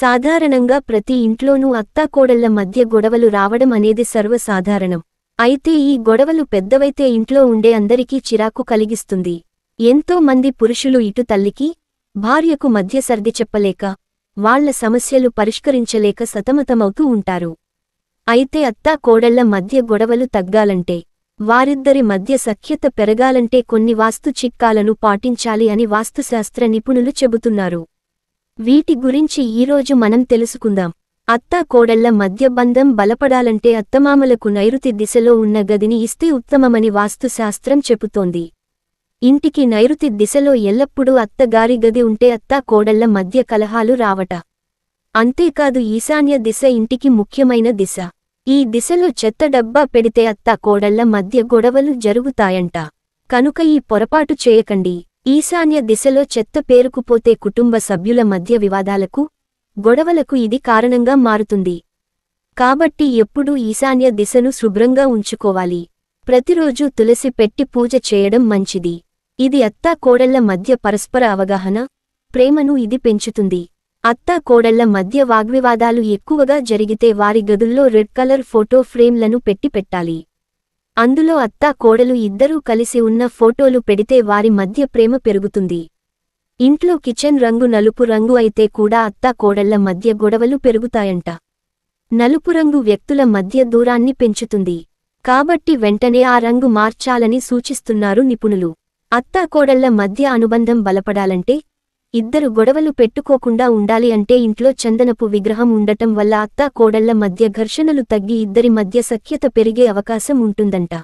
సాధారణంగా ప్రతి ఇంట్లోనూ అత్తాకోడళ్ళ మధ్య గొడవలు రావడం అనేది సర్వసాధారణం. అయితే ఈ గొడవలు పెద్దవైతే ఇంట్లో ఉండే అందరికీ చిరాకు కలిగిస్తుంది. ఎంతో మంది పురుషులు ఇటు తల్లికి భార్యకు మధ్య సర్ది చెప్పలేక వాళ్ళ సమస్యలు పరిష్కరించలేక సతమతమవుతూ ఉంటారు. అయితే అత్తా కోడళ్ళ మధ్య గొడవలు తగ్గాలంటే వారిద్దరి మధ్య సఖ్యత పెరగాలంటే కొన్ని వాస్తు చిక్కాలను పాటించాలి అని వాస్తుశాస్త్ర నిపుణులు చెబుతున్నారు. వీటి గురించి ఈరోజు మనం తెలుసుకుందాం. అత్తా కోడళ్ళ మధ్య బంధం బలపడాలంటే అత్తమామలకు నైరుతి దిశలో ఉన్న గదిని ఇస్తే ఉత్తమమని వాస్తుశాస్త్రం చెబుతోంది. ఇంటికి నైరుతి దిశలో ఎల్లప్పుడూ అత్తగారి గది ఉంటే అత్తా కోడళ్ళ మధ్య కలహాలు రావట. అంతేకాదు ఈశాన్య దిశ ఇంటికి ముఖ్యమైన దిశ. ఈ దిశలో చెత్త డబ్బా పెడితే అత్తా కోడళ్ళ మధ్య గొడవలు జరుగుతాయంట. కనుక ఈ పొరపాటు చేయకండి. ఈశాన్య దిశలో చెత్త పేరుకుపోతే కుటుంబ సభ్యుల మధ్య వివాదాలకు గొడవలకు ఇది కారణంగా మారుతుంది. కాబట్టి ఎప్పుడూ ఈశాన్య దిశను శుభ్రంగా ఉంచుకోవాలి. ప్రతిరోజూ తులసి పెట్టి పూజ చేయడం మంచిది. ఇది అత్తా కోడళ్ళ మధ్య పరస్పర అవగాహన ప్రేమను ఇది పెంచుతుంది. అత్తా కోడళ్ళ మధ్య వాగ్వివాదాలు ఎక్కువగా జరిగితే వారి గదుల్లో రెడ్ కలర్ ఫోటో ఫ్రేమ్లను పెట్టి పెట్టాలి. అందులో అత్తా కోడలు ఇద్దరూ కలిసి ఉన్న ఫోటోలు పెడితే వారి మధ్య ప్రేమ పెరుగుతుంది. ఇంట్లో కిచెన్ రంగు నలుపు రంగు అయితే కూడా అత్తా కోడళ్ళ మధ్య గొడవలు పెరుగుతాయంట. నలుపు రంగు వ్యక్తుల మధ్య దూరాన్ని పెంచుతుంది. కాబట్టి వెంటనే ఆ రంగు మార్చాలని సూచిస్తున్నారు నిపుణులు. అత్తా కోడళ్ళ మధ్య అనుబంధం బలపడాలంటే ఇద్దరు గొడవలు పెట్టుకోకుండా ఉండాలి అంటే ఇంట్లో చందనపు విగ్రహం ఉండటం వల్ల అత్తా కోడళ్ళ మధ్య ఘర్షణలు తగ్గి ఇద్దరి మధ్య సఖ్యత పెరిగే అవకాశం ఉంటుందంట.